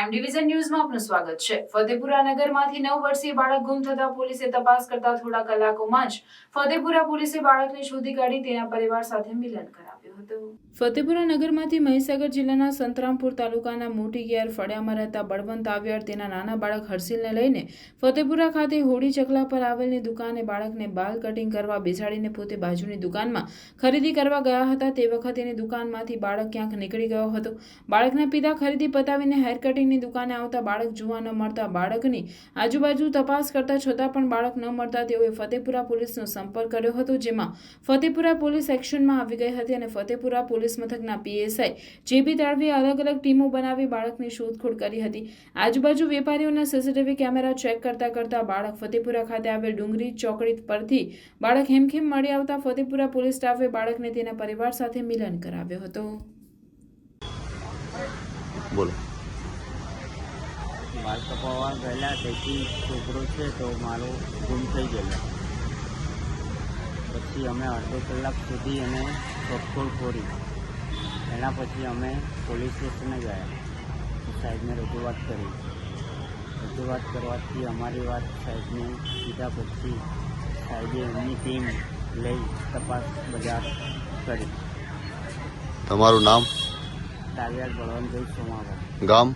Prime division ન્યૂઝમાં આપનું સ્વાગત છે. ફતેપુરા નગરમાંથી નવ વર્ષીય બાળક ગુમ થતા પોલીસે તપાસ કરતા થોડા કલાકોમાં જ ફતેપુરા પોલીસે બાળકને શોધી કાઢી તેના પરિવાર સાથે મિલન કરાવ્યું. હતું. ફતેપુરા નગરમાંથી મહીસાગર જિલ્લાના સંતરામપુર તાલુકાના મોટી ગિયાર ફળિયામાં રહેતા બળવંત આવ્યાર તેના નાના બાળક હર્ષિલને લઈને ફતેપુરા ખાતે હોડી ચકલા પર આવેલની દુકાને બાળકને બાલ કટિંગ કરવા બેસાડીને પોતે બાજુની દુકાનમાં ખરીદી કરવા ગયા હતા. તે વખતે એની દુકાનમાંથી બાળક ક્યાંક નીકળી ગયો હતો. બાળકના પિતા ખરીદી પતાવીને હેર કટિંગની દુકાને આવતા બાળક જોવા ન મળતા બાળકની આજુબાજુ તપાસ કરતા છતાં પણ બાળક ન મળતા તેઓએ ફતેપુરા પોલીસનો સંપર્ક કર્યો હતો, જેમાં ફતેપુરા પોલીસ એક્શનમાં આવી ગઈ હતી અને ફતેપુરા પોલીસ મથકના પીએસઆઈ જેબી તાળવીએ અલગ અલગ ટીમો બનાવી બાળકની શોધખોળ કરી હતી. આજુબાજુ વેપારીઓના સીસીટીવી કેમેરા ચેક કરતા કરતા બાળક ફતેપુરા ખાતે આવેલ ડુંગરી ચોકડી પરથી બાળક હેમખેમ મળી આવતા ફતેપુરા પોલીસ સ્ટાફે બાળકને તેના પરિવાર સાથે મિલન કરાવ્યો હતો. બોલો. કપાવવા ગયેલા તેથી છોકરો છે તો મારો ગુમ થઈ ગયેલો. પછી અમે અડધો કલાક સુધી એને શોધખોળ ખોરી એના પછી અમે પોલીસ સ્ટેશને ગયા. સાહેબને રજૂઆત કરી. રજૂઆત કરવાથી અમારી વાત સાહેબને કીધા પછી સાહેબે એમની ટીમ લઈ તપાસ બજાર કરી. તમારું નામ? તાલિયાર બળવંતભાઈ સોમાભાઈ ગામ?